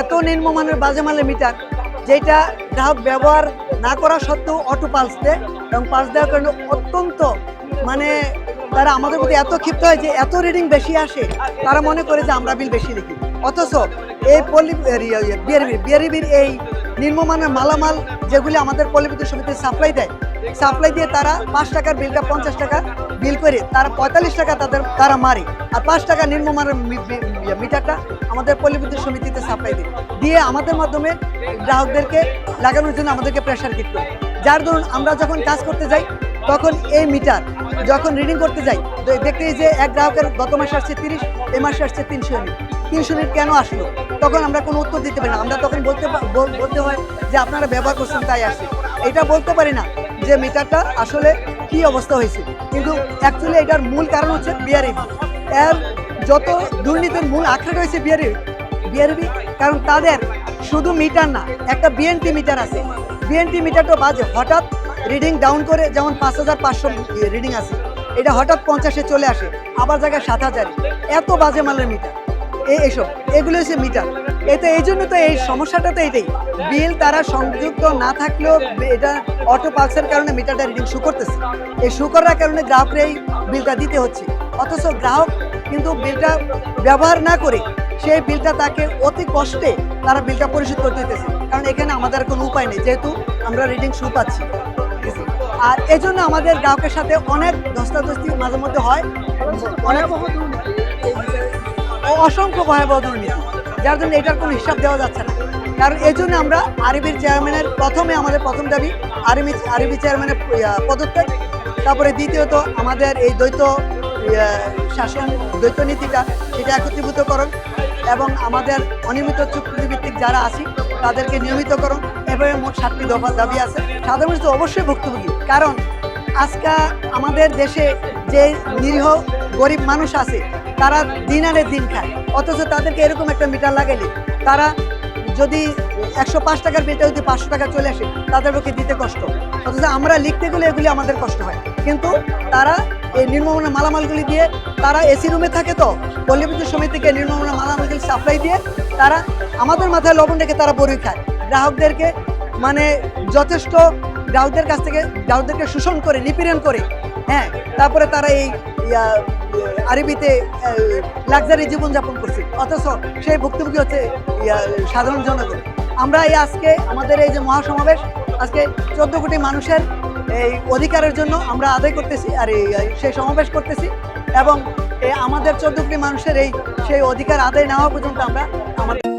এত নিম্নমানের বাজে মালের মিটার, যেটা গ্রাহক ব্যবহার না করা সত্ত্বেও অটো পালস দেয় এবং পালস দেওয়ার কারণে অত্যন্ত মানে তারা আমাদের প্রতি এত ক্ষিপ্ত হয় যে এত রিডিং বেশি আসে, তারা মনে করে যে আমরা বিল বেশি লিখি। অথচ এই পলি বিআরবি বিআরবির এই নিম্নমানের মালামাল যেগুলি আমাদের পল্লীবিদ্যুৎ সমিতি সাপ্লাই দেয় সাপ্লাই দিয়ে তারা পাঁচ টাকার বিলটা পঞ্চাশ টাকা বিল করে, তারা পঁয়তাল্লিশ টাকা তাদের তারা মারে। আর পাঁচ টাকা নিম্নমানের মি- মিটারটা আমাদের পল্লীবিদ্যুৎ সমিতিতে সাপ্লাই দেয় দিয়ে আমাদের মাধ্যমে গ্রাহকদেরকে লাগানোর জন্য আমাদেরকে প্রেশার কিট যার ধরুন আমরা যখন কাজ করতে যাই, তখন এই মিটার যখন রিডিং করতে যাই তো দেখতে যে এক গ্রাহকের গত মাসে আসছে তিরিশ, এ মাসে আসছে তিনশো ইউনিট তিনশো ইউনিট কেন আসলো? তখন আমরা কোনো উত্তর দিতে পারি না। আমরা তখন বলতে বলতে হয় যে আপনারা ব্যবহার করছেন তাই আসছে। এটা বলতে পারি না যে মিটারটা আসলে কি অবস্থা হয়েছে। কিন্তু অ্যাকচুয়ালি এটার মূল কারণ হচ্ছে বিআরএবি এর যত দুর্নীতির মূল আখড়া রয়েছে বিআরএবি বিআরবি কারণ তাদের শুধু মিটার না, একটা বিএনটি মিটার আছে। বিএনটি মিটারটা বাজে, হঠাৎ রিডিং ডাউন করে যেমন পাঁচ হাজার পাঁচশো রিডিং আছে, এটা হঠাৎ পঞ্চাশে চলে আসে, আবার জায়গায় সাত হাজার। এত বাজে মালের মিটার। এই এইসব এগুলো হচ্ছে মিটার। এতে এই জন্য তো এই সমস্যাটা তো এটাই, বিল তারা সংযুক্ত না থাকলেও এটা অটো পালসের কারণে মিটারটা রিডিং শু করতেছে। এই শু করার কারণে গ্রাহকের এই বিলটা দিতে হচ্ছে। অথচ গ্রাহক কিন্তু বিলটা ব্যবহার না করে সেই বিলটা তাকে অতি কষ্টে তারা বিলটা পরিশোধ করতে হইতেছে কারণ এখানে আমাদের কোনো উপায় নেই, যেহেতু আমরা রিডিং শু পাচ্ছি। আর এই জন্য আমাদের গ্রাহকের সাথে অনেক ধস্তাধস্তি মাঝে মধ্যে হয়। অনেক অসংখ্য ভয়াবহ দুর্নীতি, যার জন্য এটার কোনো হিসাব দেওয়া যাচ্ছে না। কারণ এই জন্য আমরা আরবির চেয়ারম্যানের প্রথমে আমাদের প্রথম দাবি আরবি আরবি চেয়ারম্যানের পদত্যাগ। তারপরে দ্বিতীয়ত আমাদের এই দ্বৈত শাসন দ্বৈত নীতিটা সেটা একত্রীভূতকরণ এবং আমাদের অনিয়মিত চুক্তিভিত্তিক যারা আছি, তাদেরকে নিয়মিতকরণ এভাবে মোট সাতটি দফা দাবি আছে। সাধারণ মানুষ তো অবশ্যই ভুক্তভোগী। কারণ আজকা আমাদের দেশে যে নিরীহ গরিব মানুষ আছে, তারা দিন আনে দিন খায়। অথচ তাদেরকে এরকম একটা মিটার লাগাইলে তারা যদি একশো পাঁচ টাকার বিলটা যদি পাঁচশো টাকা চলে আসে, তাদের পক্ষে দিতে কষ্ট। অথচ আমরা লিখতে গেলে এগুলি আমাদের কষ্ট হয়। কিন্তু তারা এই নির্মমানের মালামালগুলি দিয়ে, তারা এসি রুমে থাকে তো পল্লীবিদ্যুৎ সমিতিকে নির্মমানের মালামালগুলি সাপ্লাই দিয়ে, তারা আমাদের মাথায় লবণ রেখে তারা বড়ি খায়। গ্রাহকদেরকে মানে যথেষ্ট গ্রাহকদের কাছ থেকে, গ্রাহকদেরকে শোষণ করে, নিপীড়ন করে হ্যাঁ তারপরে তারা এই আরবিতে লাক্সারি জীবনযাপন করছি। অথচ সেই ভুক্তভোগী হচ্ছে সাধারণ জনগণ। আমরা এই আজকে আমাদের এই যে মহাসমাবেশ, আজকে চোদ্দ কোটি মানুষের এই অধিকারের জন্য আমরা আদায় করতেছি আর এই সেই সমাবেশ করতেছি এবং আমাদের চোদ্দ কোটি মানুষের এই, সেই অধিকার আদায় নেওয়া পর্যন্ত আমরা আমাদের